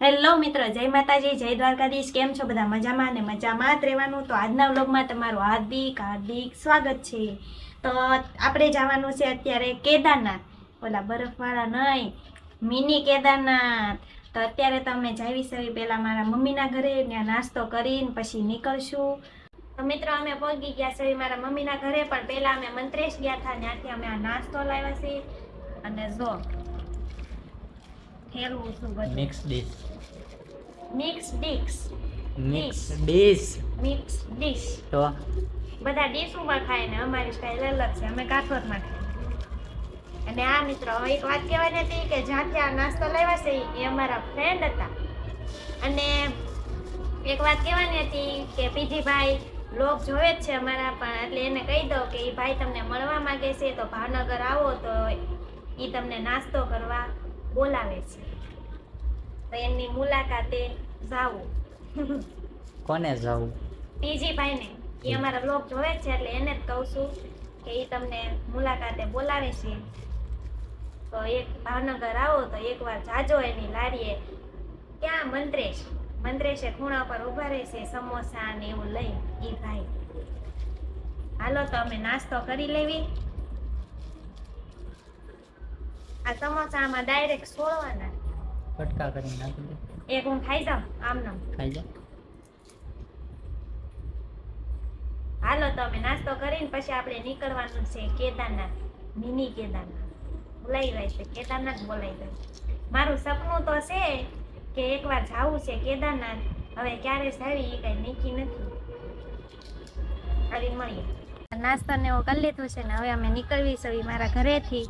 Hello મિત્રો, જય માતાજી, જય દ્વારકાધીશ, કેમ છો બધા? મજામાં અને મજામાં જ રહેવાનું? તો આજના વ્લોગમાં તમારું હાર્દિક હાર્દિક સ્વાગત છે. તો આપણે જવાનું છે અત્યારે કેદારનાથ. ઓલા બરફવાળા નહીં મિની કેદારનાથ. તો અત્યારે તમે જાવી સવી પહેલાં મારા મમ્મીના ઘરે ત્યાં નાસ્તો કરીને પછી નીકળશું. તો મિત્રો, અમે પહોંચી ગયા છે મારા મમ્મીના ઘરે, પણ પહેલાં અમે મંત્રેશ ગયા હતા ત્યાંથી અમે આ નાસ્તો લાવ્યા છે. અને જો ફેરવું છું બધું? Mix dish mix dish mix dish mix dish તો? બધા ડીશોમાં ખાય ને અમારી સ્ટાઈલ અલગ છે. અમે કાઠોદમાં ખાઈએ. અને આ મિત્રો એક વાત કહેવાની હતી કે જ્યાંથી આ નાસ્તો લાવ્યા છે એ અમારા ફ્રેન્ડ હતા. અને એક વાત કહેવાની હતી કે પીજીભાઈ લોક જોવે જ છે અમારા પણ એટલે એને કહી દો કે એ ભાઈ તમને મળવા માંગે છે તો ભાવનગર આવો તો એ તમને નાસ્તો કરવા બોલાવે છે. તો એમની મુલાકાતે જાવું. કોને જાવું? પીજી ભાઈને એ અમારા બ્લોગ જોવે છે એટલે એને જ કહું છું કે એ તમને મુલાકાતે બોલાવે છે. તો એક ભાવનગર આવો તો એકવાર જાજો એની લારીએ. ક્યાં મંત્રેશ મંત્રેશે ખૂણા પર ઊભા રહેશે સમોસા ને એવું લઈ. એ ભાઈ હાલો તો અમે નાસ્તો કરી લેવી. આ સમોસામાં ડાયરેક્ટ છોડવાના કટકા કરીને નાખી દે. એક હું ખાઈ જાઉં આમનામ ખાઈ જા. હાલો તમે નાસ્તો કરીને પછી આપણે નીકળવાનું છે કેદારનાથ મિની કેદારનાથ. બોલાઈ જાય છે કેદારનાથ બોલાવી જાય મારું સપનું તો છે કે એકવાર જાવું છે કેદારનાથ. હવે ક્યારે જાવી એ કઈ નીકી નથી. કરી મળીએ. નાસ્તો ને એવું કરી લીધું છે ને હવે અમે નીકળવી છે મારા ઘરેથી.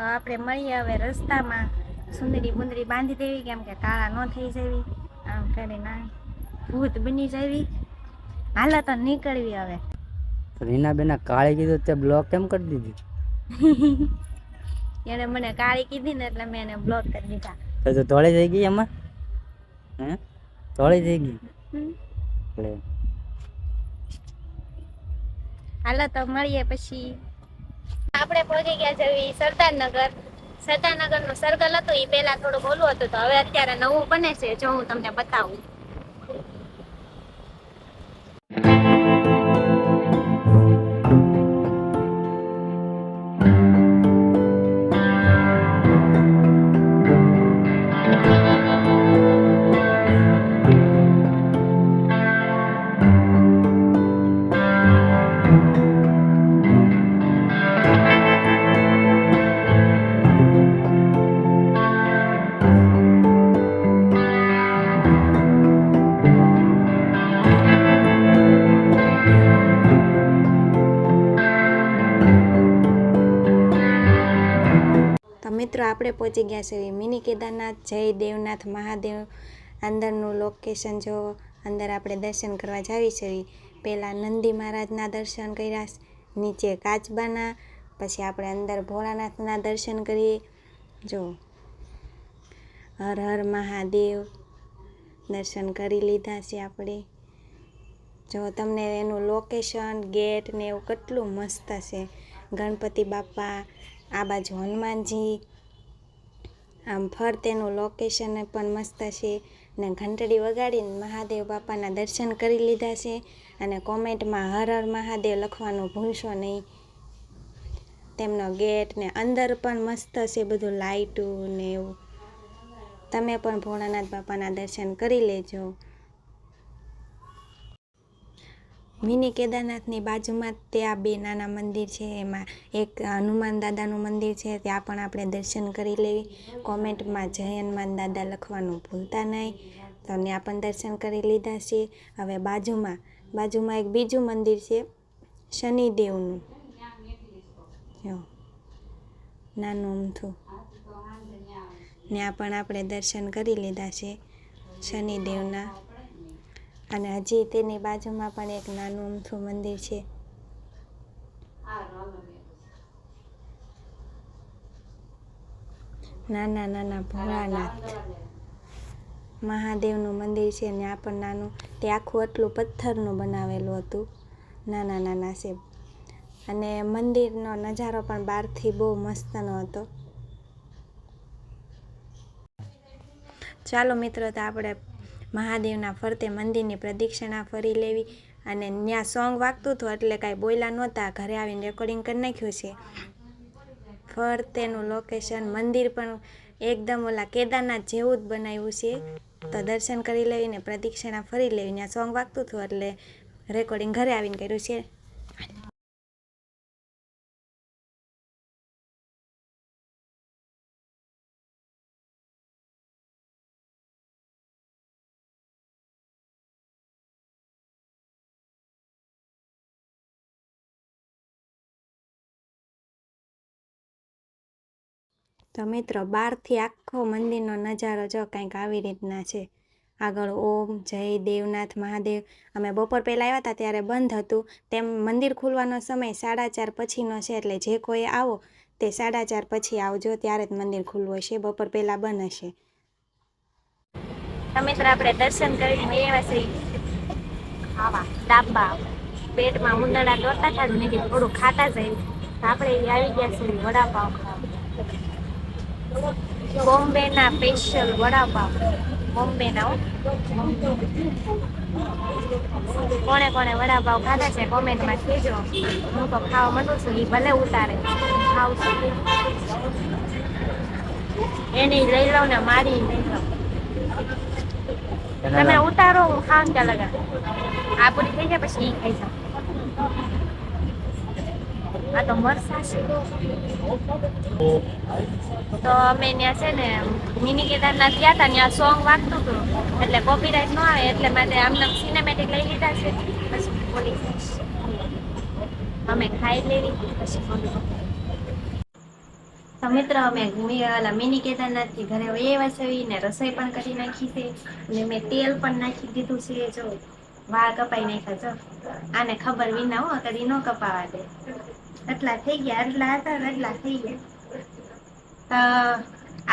તો આપણે મળીએ હવે રસ્તામાં. સુંદરી બુંદરી બાંધી દેવી કેમ કે કાળા ન થઈ જવી. આમ કરીને ભૂત બની જવી. હાલ તો નીકળવી હવે. રીના બેના કાળી કીધું તે બ્લોક કેમ કરી દીધી? એને મને કાળી કીધી ને એટલે મેં એને બ્લોક કરી દીધા. તો તું ધોળી થઈ ગઈ એમાં? હે? ધોળી થઈ ગઈ. એટલે હાલો તો મળીએ પછી. આપણે પહોંચી ગયા જેવી સરદારનગર સરદારનગર. નું સર્કલ હતું એ પહેલા થોડું બોલવું હતું, તો હવે અત્યારે નવું બને છે, જો હું તમને બતાવું. મિત્રો, આપણે પહોંચી ગયા છે મિની કેદારનાથ, જય દેવનાથ મહાદેવ. અંદરનું લોકેશન જો અંદર આપણે દર્શન કરવા જાવી છે, પહેલાં નંદી મહારાજના દર્શન કર્યા, નીચે કાચબાના, પછી આપણે અંદર ભોળાનાથના દર્શન કરીએ. જો, હર હર મહાદેવ, દર્શન કરી લીધા છે આપણે. જો તમને એનું લોકેશન ગેટ ને એવું કેટલું મસ્ત છે. ગણપતિ બાપા, આ બાજુ હનુમાનજી આમ ફરતેનું લોકેશન પણ મસ્ત છે ને ઘંટડી વગાડીને મહાદેવ બાપાના દર્શન કરી લીધા છે અને કોમેન્ટમાં હર હર મહાદેવ લખવાનું ભૂલશો નહીં. તેમનો ગેટ ને અંદર પણ મસ્ત છે બધું લાઇટું ને એવું. તમે પણ ભોળાનાથ બાપાના દર્શન કરી લેજો. મિની કેદારનાથની બાજુમાં ત્યાં બે નાના મંદિર છે. એમાં એક હનુમાન દાદાનું મંદિર છે. ત્યાં પણ આપણે દર્શન કરી લેવી. કોમેન્ટમાં જય હનુમાન દાદા લખવાનું ભૂલતા નહીં. તો ત્યાં પણ દર્શન કરી લીધા છે હવે બાજુમાં બાજુમાં એક બીજું મંદિર છે. શનિદેવનું. નાનું અમથું ત્યાં પણ આપણે દર્શન કરી લીધા છે. શનિદેવના અને હજી તેની બાજુમાં પણ એક નાનું અમથું મંદિર છે. નાના નાના ભોળાનાથ મહાદેવનું મંદિર છે ને આ પણ નાનું. તે આખું આટલું પથ્થરનું બનાવેલું હતું. નાના નાના છે. અને મંદિરનો નજારો પણ બહારથી બહુ મસ્તનો હતો. ચાલો મિત્રો, તો આપણે મહાદેવના ફરતે મંદિરની પ્રદક્ષિણા ફરી લેવી અને ત્યાં સોંગ વાગતું હતું એટલે કાંઈ બોલ્યા નહોતા. ઘરે આવીને રેકોર્ડિંગ કરી નાખ્યું છે. ફરતેનું લોકેશન મંદિર પણ એકદમ ઓલા કેદારનાથ જેવું જ બનાવ્યું છે. તો દર્શન કરી લેવીને પ્રદક્ષિણા ફરી લેવી. ત્યાં સોંગ વાગતું હતું એટલે રેકોર્ડિંગ ઘરે આવીને કર્યું છે. તો મિત્રો બહારથી આખો મંદિરનો નજારો જો કંઈક આવી રીતના છે. આગળ ઓમ, જય દેવનાથ મહાદેવ. અમે બપોર પહેલાં આવ્યા હતા ત્યારે બંધ હતું. તેમ મંદિર ખુલવાનો સમય સાડા ચાર પછીનો છે એટલે જે કોઈ આવો તે સાડા ચાર પછી આવજો, ત્યારે જ મંદિર ખુલ્લું હશે. બપોર પહેલાં બંધ હશે. મિત્રો, આપણે દર્શન કરીને એવા છીએ. ડાબા પેટમાં ઉંદરડા દોડતા હતા થોડું ખાતા જઈએ આપણે આવી ગયા છે વડાપાવ બોમ્બેના સ્પેશિયલ વડાપાવ. બોમ્બેના. કોણે કોણે વડાપાવ ખાધા છે કોમેન્ટમાં કહેજો. હું તો ખાવા માંડું છું એ ભલે ઉતારે. ખાવ છું એની લઈ લઉં ને મારી લઈ લઉં. તમે ઉતારો હું ખાવ ત્યાં લગા આ પૂરી થઈ જાય પછી એ ખાઈ જાઉં. આ તો મરસા તો અમે ત્યાં છે ને, મિની કેદારનાથ ગયા હતા, ત્યાં સોંગ વાગતું હતું. એટલે કોપીરાઇટ ન આવે, એટલે માટે આમને સિનેમેટિક લઈ લીધા છે. પછી બોલી અમે ખાઈ લેવી, પછી બોલી તો મિત્ર, અમે ઓલા મિની કેદારનાથથી ઘરે વહી વસવી ને, રસોઈ પણ કરી નાખી છે. અને મેં તેલ પણ નાખી દીધું છે, જો વાળ કપાઈ નાખ્યા જો આને ખબર વિના હો, કદી ન કપાવા દે. એટલા થઈ ગયા એટલા હતા એટલા થઈ ગયા.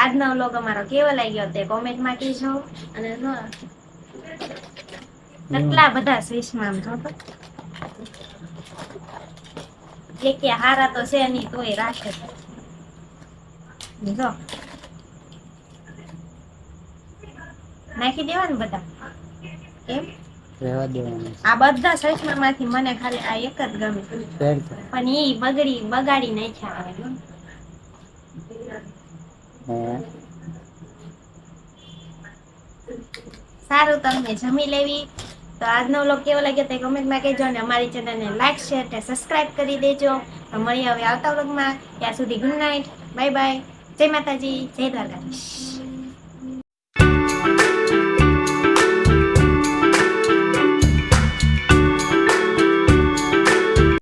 આજનો વ્લોગ અમારો કેવો લાગ્યો તે કોમેન્ટમાં કહેજો. અને જો કેટલા બધા સ્વીસમાં આમ જો તો કે કે હારા તો છે નહીં, તોય રાખે. જો. નાખી દેવાનું બધા? એમ રહેવા દેવાનું આ બધા સચમાં માંથી મને ખાલી આ એક જ ગમે. પણ એ બગડી બગાડી નાખ્યા સારું તમને જમી લેવી. તો આજનો વ્લોગ કેવો લાગ્યો તે કમેન્ટમાં કહેજો અને અમારી ચેનલને લાઈક શેર અને સબસ્ક્રાઇબ કરી દેજો. તો મળીએ હવે આવતા વ્લોગમાં. ત્યાં સુધી ગુડ નાઇટ. Bye bye. જય માતાજી. જય દ્વારકાધીશ.